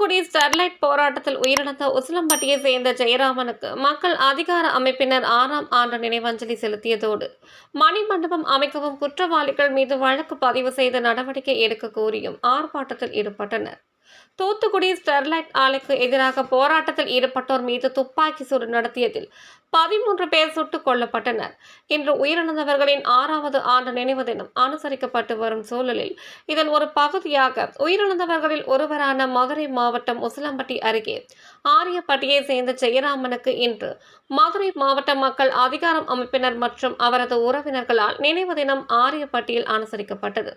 Thoothukudi Sterlite போராட்டத்தில் உயிரிழந்த உசிலம்பட்டியை சேர்ந்த ஜெயராமனுக்கு மக்கள் அதிகார அமைப்பினர் ஆறாம் ஆண்டு நினைவஞ்சலி செலுத்தியதோடு மணிமண்டபம் அமைக்கவும் குற்றவாளிகள் மீது வழக்கு பதிவு செய்து நடவடிக்கை எடுக்க கோரியும் ஆர்ப்பாட்டத்தில் ஈடுபட்டனர். தூத்துக்குடி ஸ்டெர்லைட் ஆலைக்கு எதிராக போராட்டத்தில் ஈடுபட்டோர் மீது துப்பாக்கி சூடு நடத்தியதில் பதிமூன்று பேர் சுட்டுக் கொல்லப்பட்டனர். இன்று உயிரிழந்தவர்களின் ஆறாவது ஆண்டு நினைவு தினம் அனுசரிக்கப்பட்டு வரும் சூழலில் இதன் ஒரு பகுதியாக உயிரிழந்தவர்களில் ஒருவரான மதுரை மாவட்டம் உசிலம்பட்டி அருகே ஆரியப்பட்டியை சேர்ந்த ஜெயராமனுக்கு இன்று மதுரை மாவட்ட மக்கள் அதிகாரம் அமைப்பினர் மற்றும் அவரது உறவினர்களால் நினைவு தினம் ஆரியப்பட்டியில் அனுசரிக்கப்பட்டது.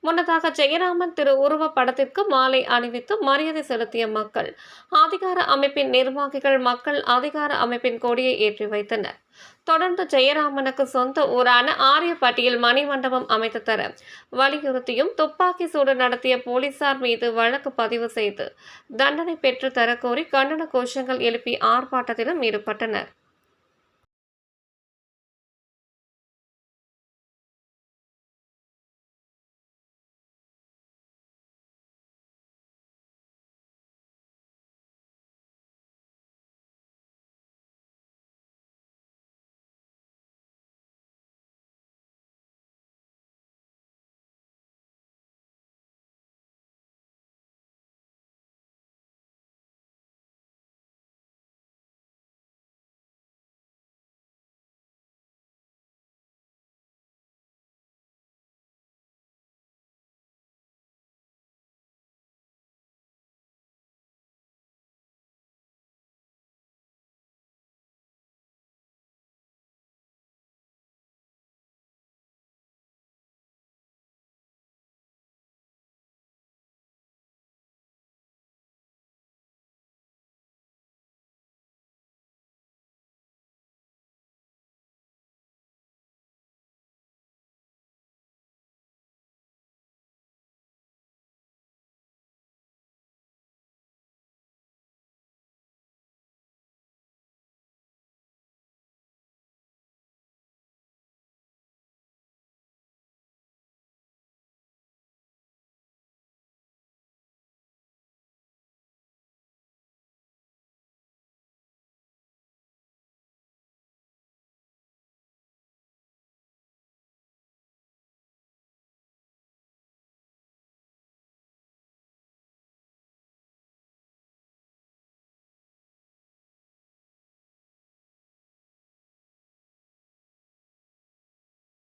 முன்னதாக ஜெயராமன் திரு உருவ படத்திற்கு மாலை அணிவித்து மரியாதை செலுத்திய மக்கள் அதிகார அமைப்பின் நிர்வாகிகள் மக்கள் அதிகார அமைப்பின் கொடியை ஏற்றி வைத்தனர். தொடர்ந்து ஜெயராமனுக்கு சொந்த ஊரான ஆரியப்பட்டியில் மணிமண்டபம் அமைத்து தர வலியுறுத்தியும் துப்பாக்கி சூடு நடத்திய போலீசார் மீது வழக்கு பதிவு செய்து தண்டனை பெற்று தரக்கோரி கண்டன கோஷங்கள் எழுப்பி ஆர்ப்பாட்டத்திலும் ஈடுபட்டனர்.